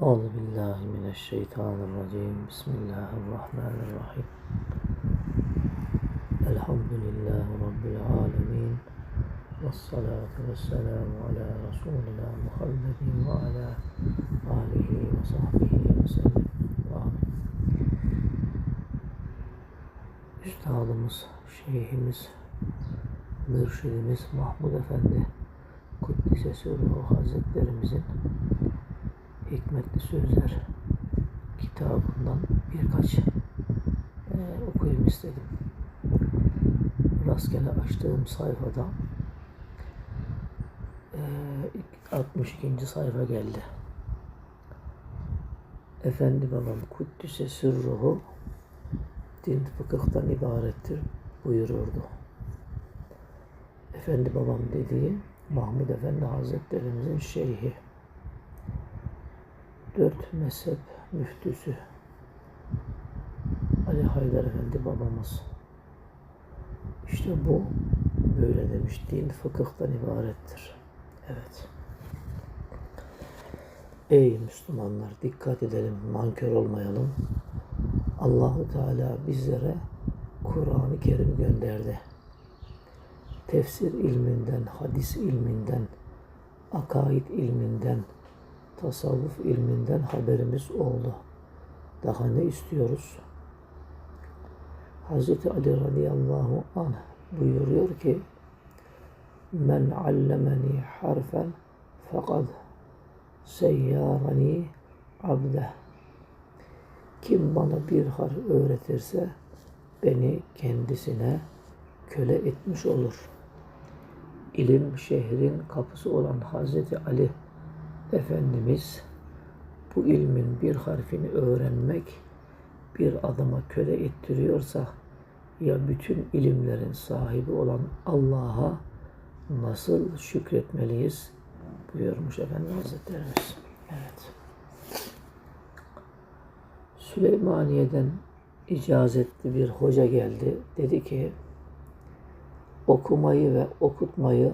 Euzu billahi mineşşeytanirracim. Bismillahirrahmanirrahim. Elhamdülillahi rabbil alamin. Ves salatu vesselamu ala rasulina Muhammedin ve ala alihi ve sahbihi ve sellem. Üstadımız, şeyhimiz, mürşidimiz Mahmud Efendi Kuddise Sürruh Hazretlerimizin Hikmetli Sözler kitabından birkaç e, okuyayım istedim. Rastgele açtığım sayfada e, 62. sayfa geldi. Efendi babam Kuddise Sürruhu din fıkıhtan ibarettir buyururdu. Efendi babam dediği Mahmud Efendi Hazretlerimizin şeyhi. Dört mezhep müftüsü. Ali Haydar Efendi babamız. İşte bu böyle demiş. Din fıkıhtan ibarettir. Evet. Ey Müslümanlar dikkat edelim, nankör olmayalım. Allahu Teala bizlere Kur'an-ı Kerim gönderdi. Tefsir ilminden, hadis ilminden, akaid ilminden, tasavvuf ilminden haberimiz oldu. Daha ne istiyoruz? Hz. Ali radıyallahu anh buyuruyor ki Men allemeni harfen fakat seyyarani abdeh kim bana bir harf öğretirse beni kendisine köle etmiş olur. İlim şehrin kapısı olan Hazreti Ali Efendimiz bu ilmin bir harfini öğrenmek bir adama köle ettiriyorsa ya bütün ilimlerin sahibi olan Allah'a nasıl şükretmeliyiz buyurmuş Efendi Hazretlerimiz. Evet. Süleymaniye'den icazetli bir hoca geldi. Dedi ki okumayı ve okutmayı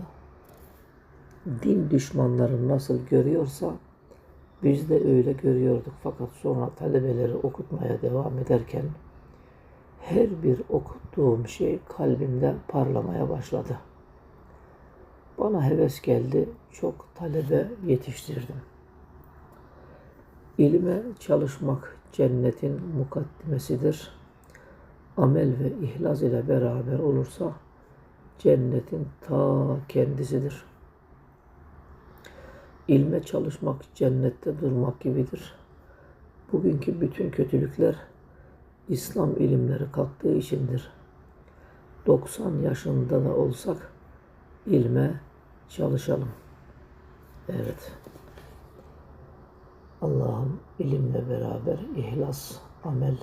din düşmanları nasıl görüyorsa biz de öyle görüyorduk. Fakat sonra talebeleri okutmaya devam ederken her bir okuttuğum şey kalbimde parlamaya başladı. Bana heves geldi. Çok talebe yetiştirdim. İlme çalışmak cennetin mukaddimesidir. Amel ve ihlas ile beraber olursa cennetin ta kendisidir. İlme çalışmak cennette durmak gibidir. Bugünkü bütün kötülükler İslam ilimleri kalktığı içindir. 90 yaşında da olsak ilme çalışalım. Evet. Allah'ım ilimle beraber ihlas, amel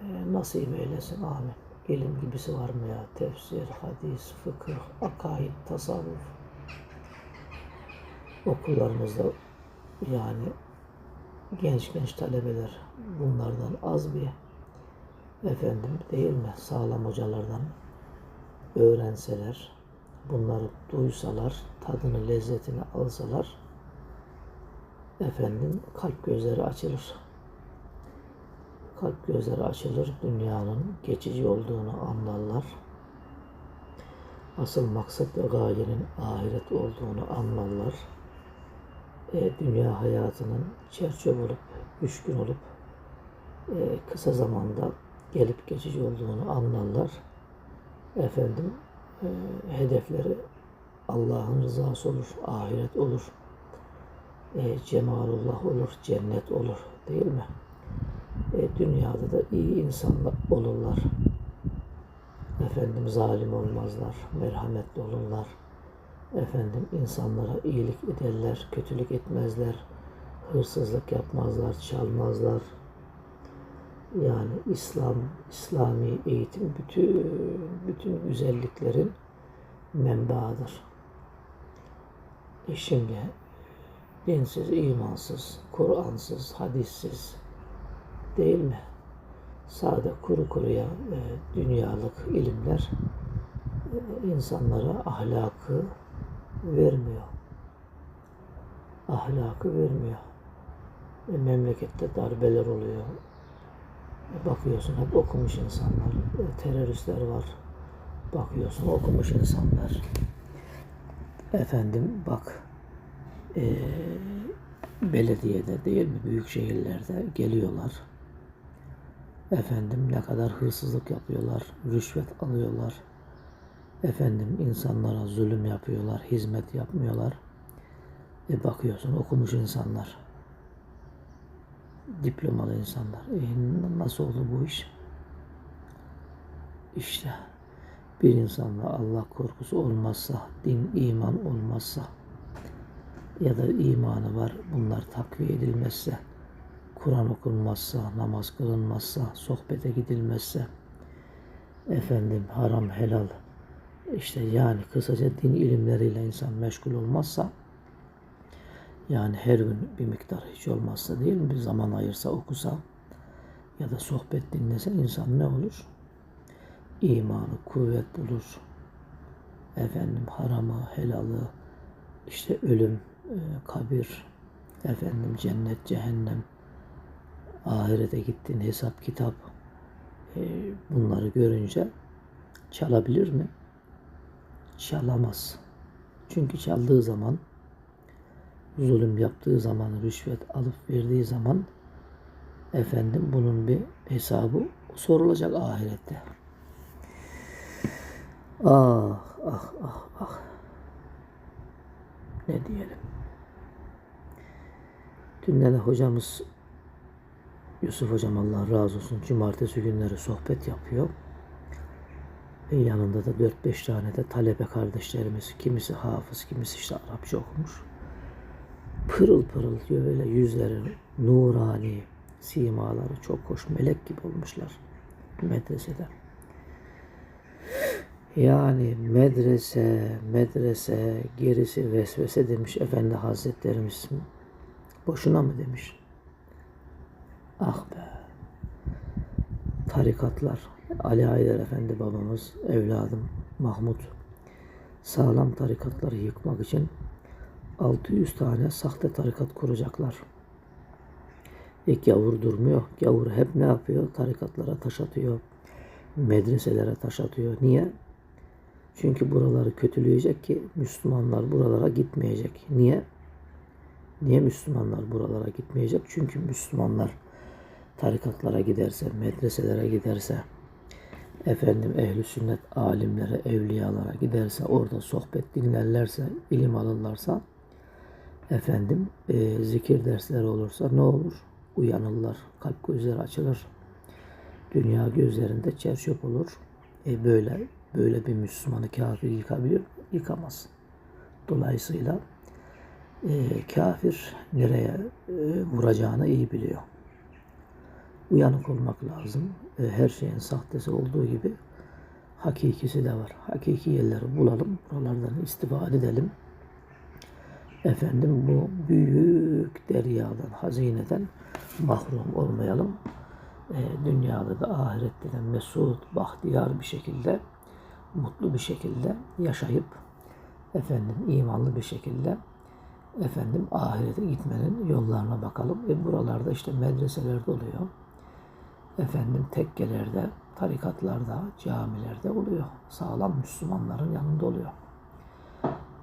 e, nasip eylesin. Amin. İlim gibisi var mı ya? Tefsir, hadis, fıkıh, akaid, tasavvuf. Okullarımızda yani genç genç talebeler bunlardan az bir efendim değil mi? Sağlam hocalardan öğrenseler, bunları duysalar, tadını, lezzetini alsalar efendim kalp gözleri açılır. Kalp gözleri açılır, dünyanın geçici olduğunu anlarlar. Asıl maksat ve gayenin ahiret olduğunu anlarlar. E, dünya hayatının çerçöp olup, üç gün olup e, kısa zamanda gelip geçici olduğunu anlarlar. Efendim e, hedefleri Allah'ın rızası olur, ahiret olur e, cemalullah olur, cennet olur değil mi? E, dünyada da iyi insanlar olurlar. Efendim zalim olmazlar, merhametli olurlar. Efendim insanlara iyilik ederler, kötülük etmezler, hırsızlık yapmazlar, çalmazlar. Yani İslam, İslami eğitim bütün bütün güzelliklerin menbaıdır. E şimdi dinsiz, imansız, Kur'ansız, hadissiz değil mi? Sade kuru kuruya e, dünyalık ilimler e, insanlara ahlakı vermiyor. Ahlakı vermiyor. E, memlekette darbeler oluyor. E, bakıyorsun hep okumuş insanlar. E, teröristler var. Bakıyorsun okumuş insanlar. Efendim bak e, belediyede değil mi büyük şehirlerde geliyorlar. Efendim ne kadar hırsızlık yapıyorlar, rüşvet alıyorlar. Efendim insanlara zulüm yapıyorlar, hizmet yapmıyorlar. E bakıyorsun okumuş insanlar. Diplomalı insanlar. E nasıl oldu bu iş? İşte bir insanla Allah korkusu olmazsa, din, iman olmazsa ya da imanı var bunlar takviye edilmezse, Kur'an okunmazsa, namaz kılınmazsa, sohbete gidilmezse, efendim haram helal, işte yani kısaca din ilimleriyle insan meşgul olmazsa, yani her gün bir miktar hiç olmazsa değil bir zaman ayırsa okusa ya da sohbet dinlese insan ne olur? İmanı kuvvet bulur. Efendim haramı, helalı, işte ölüm, e, kabir, efendim cennet, cehennem, ahirete gittin hesap kitap e, bunları görünce çalabilir mi? Çalamaz. Çünkü çaldığı zaman zulüm yaptığı zaman, rüşvet alıp verdiği zaman efendim bunun bir hesabı sorulacak ahirette. Ah ah ah ah. Ne diyelim. Dünden hocamız Yusuf hocam Allah razı olsun cumartesi günleri sohbet yapıyor. Ve yanında da 4-5 tane de talebe kardeşlerimiz, kimisi hafız, kimisi işte Arapça okumuş. Pırıl pırıl diyor böyle yüzleri nurani, simaları çok hoş, melek gibi olmuşlar medresede. Yani medrese, medrese, gerisi vesvese demiş Efendi Hazretlerimiz. Boşuna mı demiş? Ah be. Tarikatlar. Ali Haydar Efendi babamız, evladım Mahmut sağlam tarikatları yıkmak için 600 tane sahte tarikat kuracaklar. E gavur durmuyor. Gavur hep ne yapıyor? Tarikatlara taş atıyor. Medreselere taş atıyor. Niye? Çünkü buraları kötüleyecek ki Müslümanlar buralara gitmeyecek. Niye? Niye Müslümanlar buralara gitmeyecek? Çünkü Müslümanlar tarikatlara giderse, medreselere giderse, efendim ehli sünnet alimlere, evliyalara giderse, orada sohbet dinlerlerse, ilim alırlarsa, efendim e, zikir dersleri olursa ne olur? Uyanırlar, kalp gözleri açılır. Dünya gözlerinde çerçöp olur. E böyle böyle bir Müslümanı kafir yıkabilir? Yıkamaz. Dolayısıyla e, kafir nereye e, vuracağını iyi biliyor. Uyanık olmak lazım. E, her şeyin sahtesi olduğu gibi hakikisi de var. Hakiki yerleri bulalım, buralardan istifade edelim. Efendim bu büyük deryadan, hazineden mahrum olmayalım. E, dünyada da ahirette de mesut, bahtiyar bir şekilde, mutlu bir şekilde yaşayıp efendim imanlı bir şekilde efendim ahirete gitmenin yollarına bakalım. E buralarda işte medreselerde oluyor. Efendim tekkelerde, tarikatlarda, camilerde oluyor. Sağlam Müslümanların yanında oluyor.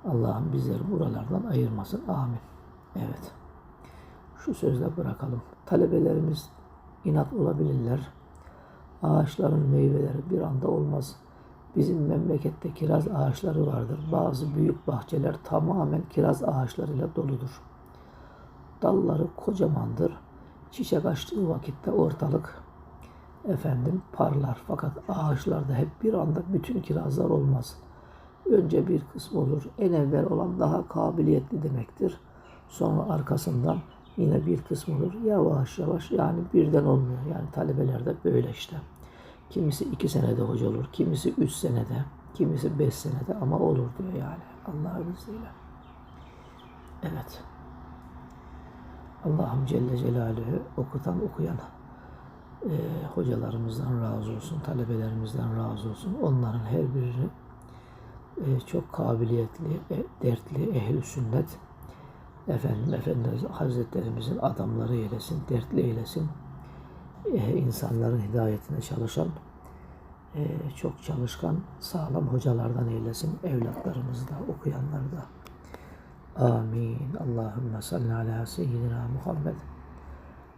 Allah'ım bizleri buralardan ayırmasın. Amin. Evet. Şu sözle bırakalım. Talebelerimiz inat olabilirler. Ağaçların meyveleri bir anda olmaz. Bizim memlekette kiraz ağaçları vardır. Bazı büyük bahçeler tamamen kiraz ağaçlarıyla doludur. Dalları kocamandır. Çiçek açtığı vakitte ortalık efendim parlar. Fakat ağaçlarda hep bir anda bütün kirazlar olmaz. Önce bir kısmı olur. En evvel olan daha kabiliyetli demektir. Sonra arkasından yine bir kısmı olur. Yavaş yavaş yani birden olmuyor. Yani talebelerde böyle işte. Kimisi iki senede hoca olur, kimisi üç senede, kimisi beş senede ama olur diyor yani Allah'ın izniyle. Evet. Allah'ım Celle Celaluhu okutan okuyan e, hocalarımızdan razı olsun, talebelerimizden razı olsun. Onların her birini e, çok kabiliyetli, e, dertli, ehli sünnet Efendim Efendimiz Hazretlerimizin adamları eylesin, dertli eylesin. Ee, insanların hidayetine çalışan, e, çok çalışkan, sağlam hocalardan eylesin. Evlatlarımızı da, okuyanları da. Amin. Allahümme salli ala seyyidina Muhammed.